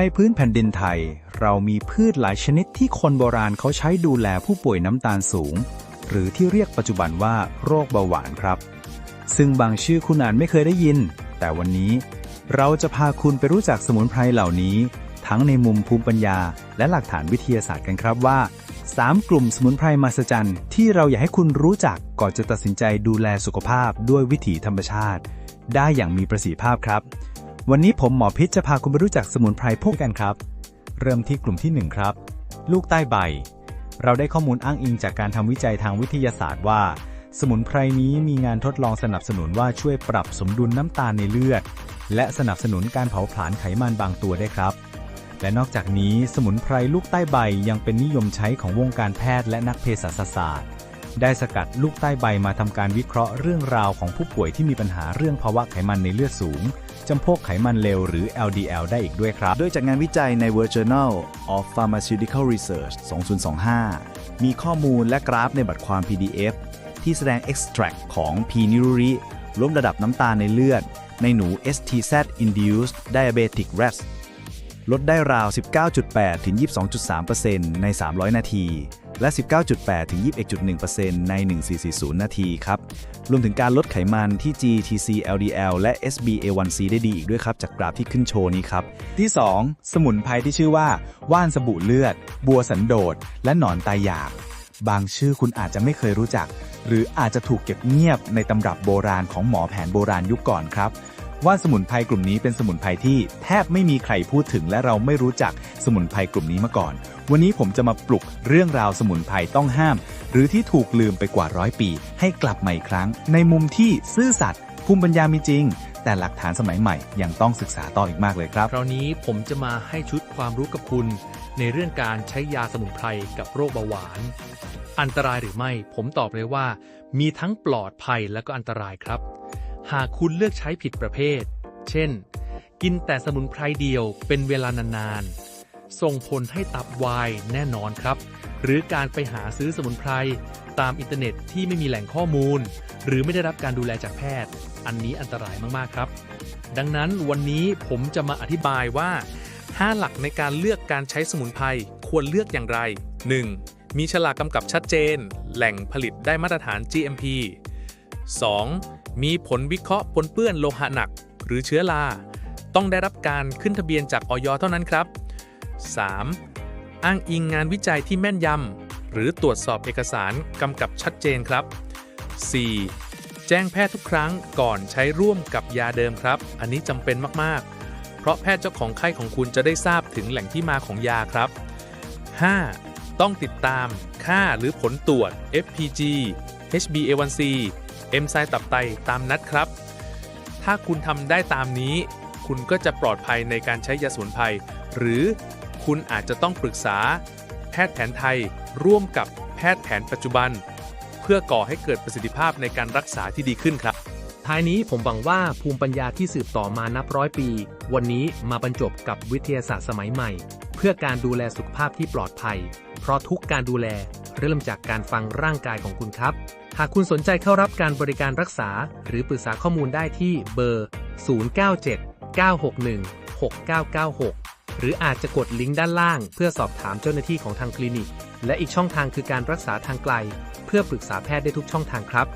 ในพื้นแผ่นดินไทย เรามีพืชหลายชนิดที่คนโบราณเขาใช้ดูแลผู้ป่วยน้ำตาลสูง หรือที่เรียกปัจจุบันว่าโรคเบาหวานครับ ซึ่งบางชื่อคุณอ่าจไม่เคยได้ยิน แต่วันนี้ เราจะพาคุณไปรู้จักสมุนไพรเหล่านี้ ทั้งในมุมภูมิปัญญา และหลักฐานวิทยาศาสตร์กันครับว่า 3 กลุ่มสมุนไพรมหัศจรรย์ที่เราอยากให้คุณรู้จักก่อนจะตัดสินใจดูแลสุขภาพด้วยวิถีธรรมชาติ ได้อย่างมีประสิทธิภาพครับ วันนี้ผมหมอพิษจะพาคุณไปรู้จักสมุนไพรพวกกันครับ เริ่มที่กลุ่มที่ 1 ครับ ลูกใต้ใบ เราได้ข้อมูลอ้างอิงจากการทำวิจัยทางวิทยาศาสตร์ว่า สมุนไพรนี้มีงานทดลองสนับสนุนว่าช่วยปรับสมดุลน้ำตาลในเลือด และสนับสนุนการเผาผลาญไขมันบางตัวได้ครับ และนอกจากนี้สมุนไพรลูกใต้ใบยังเป็นนิยมใช้ของวงการแพทย์และนักเภสัชศาสตร์ ได้สกัดลูกใต้ใบมาทำการวิเคราะห์เรื่องราวของผู้ป่วยที่มีปัญหาเรื่องภาวะไขมันในเลือดสูงจำพวกไขมันเลวหรือ LDL ได้อีกด้วยครับ โดยจากงานวิจัยใน World Journal of Pharmaceutical Research 2025 มีข้อมูลและกราฟในบัตรความ PDF ที่แสดง extract ของ p n i r u r i ลดระดับน้ำตาลในเลือด ในหนู STZ-induced diabetic rats ลดได้ราว 19.8 ถึง 22.3%ใน 300 นาที และ 19.8 ถึง 21.1%ใน 1440 นาทีครับ รวมถึงการลดไขมันที่ GTC LDL และ SBA1C ได้ดีอีกด้วยครับ จากกราฟที่ขึ้นโชว์นี้ครับ ที่ 2 สมุนไพรที่ชื่อว่า ว่านสบู่เลือด บัวสันโดษ และหนอนตายอยาก บางชื่อคุณอาจจะไม่เคยรู้จัก หรืออาจจะถูกเก็บเงียบในตำรับโบราณของหมอแผนโบราณยุคก่อนครับ ว่านสมุนไพรกลุ่มนี้เป็นสมุนไพรที่แทบไม่มีใครพูดถึงและเราไม่รู้จักสมุนไพรกลุ่มนี้มาก่อน วันนี้ผมจะมาปลุกเรื่องราวสมุนไพรต้องห้าม หรือที่ถูกลืมไปกว่าร้อยปี ให้กลับมาอีกครั้ง ในมุมที่ซื่อสัตย์ภูมิปัญญามีจริง แต่หลักฐานสมัยใหม่ยังต้องศึกษาต่ออีกมากเลยครับ คราวนี้ผมจะมาให้ชุดความรู้กับคุณ ในเรื่องการใช้ยาสมุนไพรกับโรคเบาหวาน อันตรายหรือไม่ ผมตอบเลยว่า มีทั้งปลอดภัยและก็อันตรายครับ หากคุณเลือกใช้ผิดประเภท เช่น กินแต่สมุนไพรเดียวเป็นเวลานานๆ ส่งผลให้ตับวายแน่นอนครับ หรือการไปหาซื้อสมุนไพรตามอินเทอร์เน็ตที่ไม่มีแหล่งข้อมูล หรือไม่ได้รับการดูแลจากแพทย์ อันนี้อันตรายมากๆครับ ดังนั้นวันนี้ผมจะมาอธิบายว่า 5 หลักในการเลือกการใช้สมุนไพรควรเลือกอย่างไร 1. มีฉลากกำกับชัดเจน แหล่งผลิตได้มาตรฐาน GMP 2. มีผลวิเคราะห์ปนเปื้อนโลหะหนัก หรือเชื้อรา ต้องได้รับการขึ้นทะเบียนจากออยเท่านั้นครับ 3. อ้างอิงงานวิจัยที่แม่นยำ หรือตรวจสอบเอกสารกำกับชัดเจนครับ 4. แจ้งแพทย์ทุกครั้งก่อนใช้ร่วมกับยาเดิมครับ อันนี้จำเป็นมากๆ เพราะแพทย์เจ้าของไข้ของคุณจะได้ทราบถึงแหล่งที่มาของยาครับ 5. ต้องติดตามค่าหรือผลตรวจ FPG HbA1c เอนไซม์ตับไตตามนัดครับ ถ้าคุณทำได้ตามนี้ คุณก็จะปลอดภัยในการใช้ยาสมุนไพรหรือคุณอาจจะต้องปรึกษา แพทย์แผนไทย ร่วมกับแพทย์แผนปัจจุบัน เพื่อก่อให้เกิดประสิทธิภาพในการรักษาที่ดีขึ้นครับ ท้ายนี้ผมหวังว่าภูมิปัญญาที่สืบต่อมานับร้อยปี วันนี้มาบรรจบกับวิทยาศาสตร์สมัยใหม่ เพื่อการดูแลสุขภาพที่ปลอดภัย เพราะทุกการดูแล เริ่มจากการฟังร่างกายของคุณครับ หากคุณสนใจเข้ารับการบริการรักษา หรือปรึกษาข้อมูลได้ที่เบอร์ 097 961 6996 หรืออาจจะกดลิงก์ด้านล่าง เพื่อสอบถามเจ้าหน้าที่ของทางคลินิก และอีกช่องทางคือการรักษาทางไกล เพื่อปรึกษาแพทย์ได้ทุกช่องทางครับ